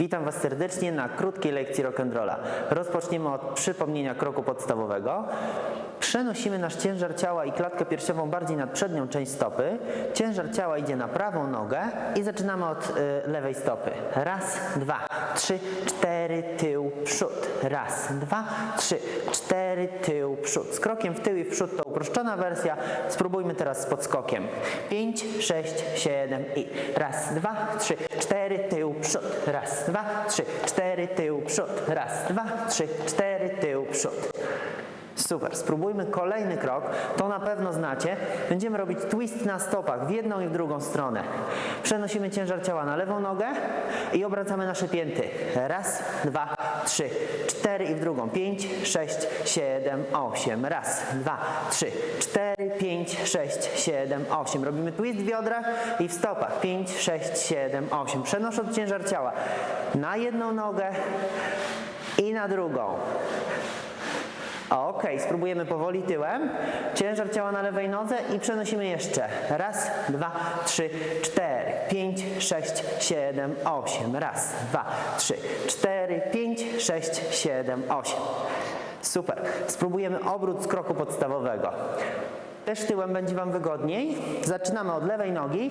Witam Was serdecznie na krótkiej lekcji rock'n'rolla. Rozpoczniemy od przypomnienia kroku podstawowego. Przenosimy nasz ciężar ciała i klatkę piersiową bardziej nad przednią część stopy. Ciężar ciała idzie na prawą nogę i zaczynamy od y, lewej stopy. Raz, dwa, trzy, cztery, tył, przód. Raz, dwa, trzy, cztery, tył, przód. Z krokiem w tył i w przód to uproszczona wersja. Spróbujmy teraz z podskokiem. Pięć, sześć, siedem i raz, dwa, trzy, cztery, tył, przód. Raz, dwa, trzy, cztery, tył, przód. Raz, dwa, trzy, cztery, tył, przód. Super, spróbujmy kolejny krok. To na pewno znacie. Będziemy robić twist na stopach w jedną i w drugą stronę. Przenosimy ciężar ciała na lewą nogę i obracamy nasze pięty. Raz, dwa, trzy, cztery i w drugą. Pięć, sześć, siedem, osiem. Raz, dwa, trzy, cztery, pięć, sześć, siedem, osiem. Robimy twist w biodrach i w stopach. Pięć, sześć, siedem, osiem. Przenosząc ciężar ciała na jedną nogę i na drugą. Ok, spróbujemy powoli tyłem. Ciężar ciała na lewej nodze i przenosimy jeszcze. Raz, dwa, trzy, cztery, pięć, sześć, siedem, osiem. Raz, dwa, trzy, cztery, pięć, sześć, siedem, osiem. Super. Spróbujemy obrót z kroku podstawowego. Też tyłem będzie Wam wygodniej. Zaczynamy od lewej nogi.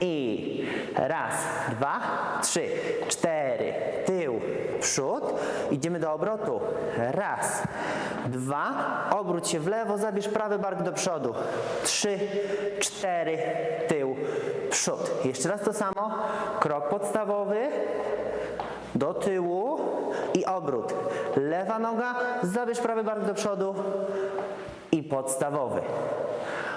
I raz, dwa, trzy, cztery, tył, przód. Idziemy do obrotu. Raz, dwa, obróć się w lewo, zabierz prawy bark do przodu. Trzy, cztery, tył, przód. Jeszcze raz to samo. Krok podstawowy, do tyłu i obrót. Lewa noga, zabierz prawy bark do przodu i podstawowy.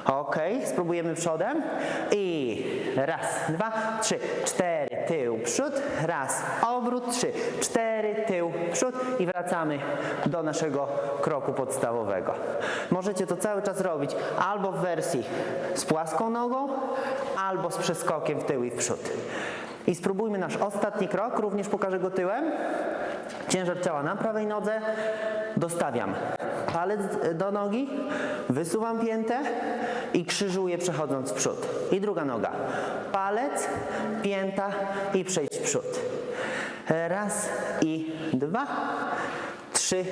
Ok, spróbujemy przodem. I raz, dwa, trzy, cztery, tył, przód. Raz, obrót, trzy, cztery, I wracamy do naszego kroku podstawowego. Możecie to cały czas robić albo w wersji z płaską nogą, albo z przeskokiem w tył i w przód. I spróbujmy nasz ostatni krok, również pokażę go tyłem. Ciężar ciała na prawej nodze, dostawiam palec do nogi, wysuwam piętę i krzyżuję przechodząc w przód. I druga noga. Palec, pięta i przejść w przód. Raz i dwa, trzy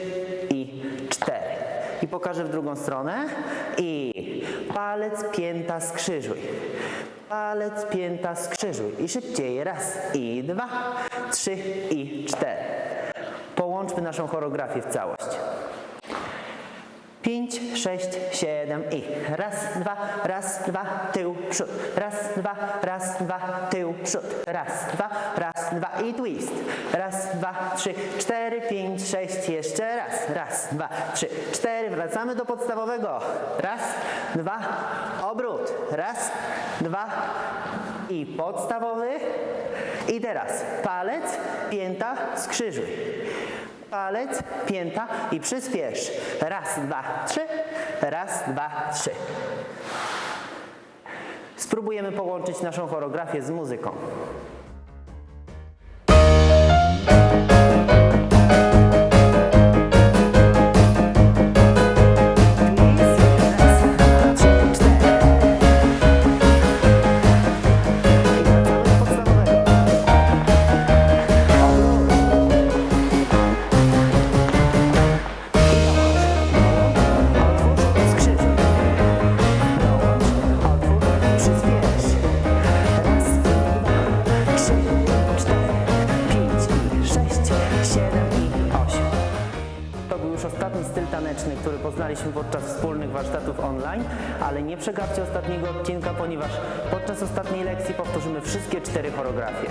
i cztery. I pokażę w drugą stronę. I palec, pięta, skrzyżuj. Palec, pięta, skrzyżuj. I szybciej. Raz i dwa, trzy i cztery. Połączmy naszą choreografię w całość. Pięć, sześć, siedem i raz, dwa, raz, dwa, tył, przód, raz, dwa, raz, dwa, tył, przód, raz, dwa, raz, dwa i twist, raz, dwa, trzy, cztery, pięć, sześć, jeszcze raz, raz, dwa, trzy, cztery, wracamy do podstawowego, raz, dwa, obrót, raz, dwa i podstawowy. I teraz palec, pięta, skrzyżuj palec, pięta i przyspiesz. Raz, dwa, trzy. Raz, dwa, trzy. Spróbujemy połączyć naszą choreografię z muzyką. Taneczny, który poznaliśmy podczas wspólnych warsztatów online, ale nie przegapcie ostatniego odcinka, ponieważ podczas ostatniej lekcji powtórzymy wszystkie cztery choreografie.